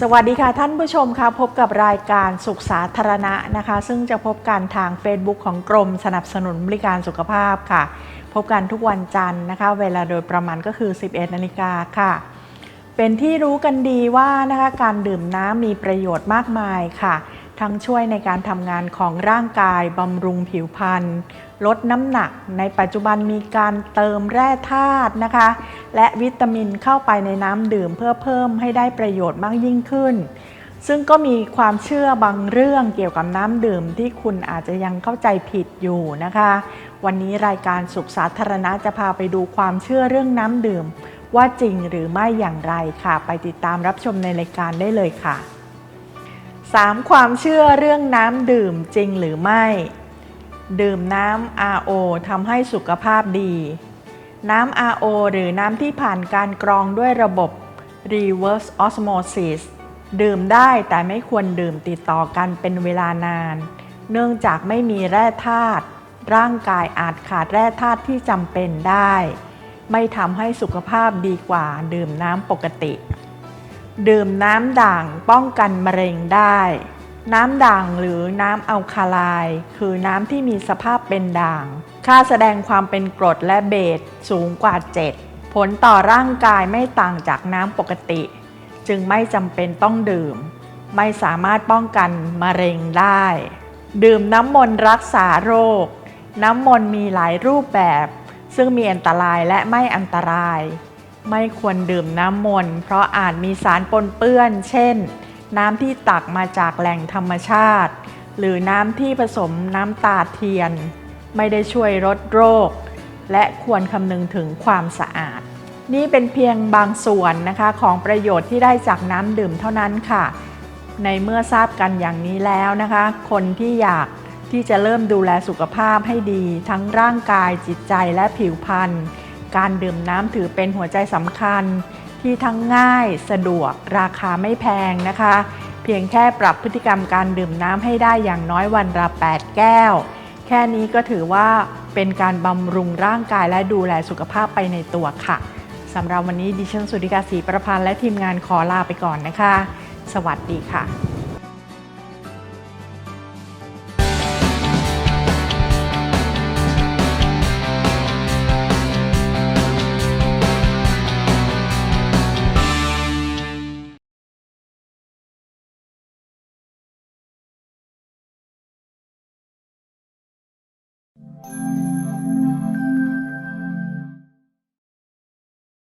สวัสดีค่ะท่านผู้ชมค่ะพบกับรายการสุขสาธารณะนะคะ ซึ่งจะพบกันทาง Facebook ของกรมสนับสนุนบริการสุขภาพค่ะ พบกันทุกวันจันทร์นะคะ เวลาโดยประมาณก็คือ 11นาฬิกาค่ะ เป็นที่รู้กันดีว่านะคะการดื่มน้ำมีประโยชน์มากมายค่ะ ทั้งช่วยในการทำงานของร่างกายบำรุงผิวพรรณ ลดน้ำหนัก ในปัจจุบันมีการเติมแร่ธาตุนะคะ และวิตามินเข้าไปในน้ำดื่มเพื่อเพิ่มให้ได้ประโยชน์มากยิ่งขึ้น ซึ่งก็มีความเชื่อบางเรื่องเกี่ยวกับน้ำดื่มที่คุณอาจจะยังเข้าใจผิดอยู่นะคะ วันนี้รายการสุขสาธารณะจะพาไปดูความเชื่อเรื่องน้ำดื่ม ว่าจริงหรือไม่อย่างไรค่ะ ไปติดตามรับชมในรายการได้เลยค่ะ 3. ความเชื่อเรื่องน้ำดื่มจริงหรือไม่ ดื่มน้ำ RO ทำให้สุขภาพดี น้ำ RO หรือน้ำที่ผ่านการกรองด้วยระบบ reverse osmosis ดื่มได้แต่ไม่ควรดื่มติดต่อกันเป็นเวลานาน เนื่องจากไม่มีแร่ธาตุ ร่างกายอาจขาดแร่ธาตุที่จำเป็นได้ ไม่ทำให้สุขภาพดีกว่า ดื่มน้ำปกติ ดื่มน้ำด่างป้องกันมะเร็งได้ น้ำด่างหรือน้ำอัลคาไลน์คือน้ำที่มีสภาพเป็นด่าง ค่าแสดงความเป็นกรดและเบสสูงกว่า 7 ผลต่อร่างกายไม่ต่างจากน้ำปกติ จึงไม่จำเป็นต้องดื่ม ไม่สามารถป้องกันมะเร็งได้ ดื่มน้ำมนต์รักษาโรค น้ำมนต์มีหลายรูปแบบ ซึ่งมีอันตรายและไม่อันตราย ไม่ควรดื่มน้ำมนต์เพราะอาจมีสารปนเปื้อน เช่น น้ำที่ตักมาจากแหล่งธรรมชาติ หรือน้ำที่ผสมน้ำตาเทียน ไม่ได้ช่วยลดโรค และควรคำนึงถึงความสะอาด นี่เป็นเพียงบางส่วนนะคะของประโยชน์ที่ได้จากน้ำดื่มเท่านั้นค่ะ ในเมื่อทราบกันอย่างนี้แล้วนะคะ คนที่อยากที่จะเริ่มดูแลสุขภาพให้ดี ทั้งร่างกายจิตใจและผิวพรรณ การดื่มน้ำถือเป็นหัวใจสำคัญ ที่ทั้งง่ายสะดวกราคาไม่แพงนะคะ เพียงแค่ปรับพฤติกรรมการดื่มน้ำให้ได้อย่างน้อยวันละ 8 แก้ว แค่นี้ก็ถือว่าเป็นการบำรุงร่างกายและดูแลสุขภาพไปในตัวค่ะสำหรับวันนี้ดิฉันสุริกาศรีประพันธ์และทีมงานขอลาไปก่อนนะคะ สวัสดีค่ะ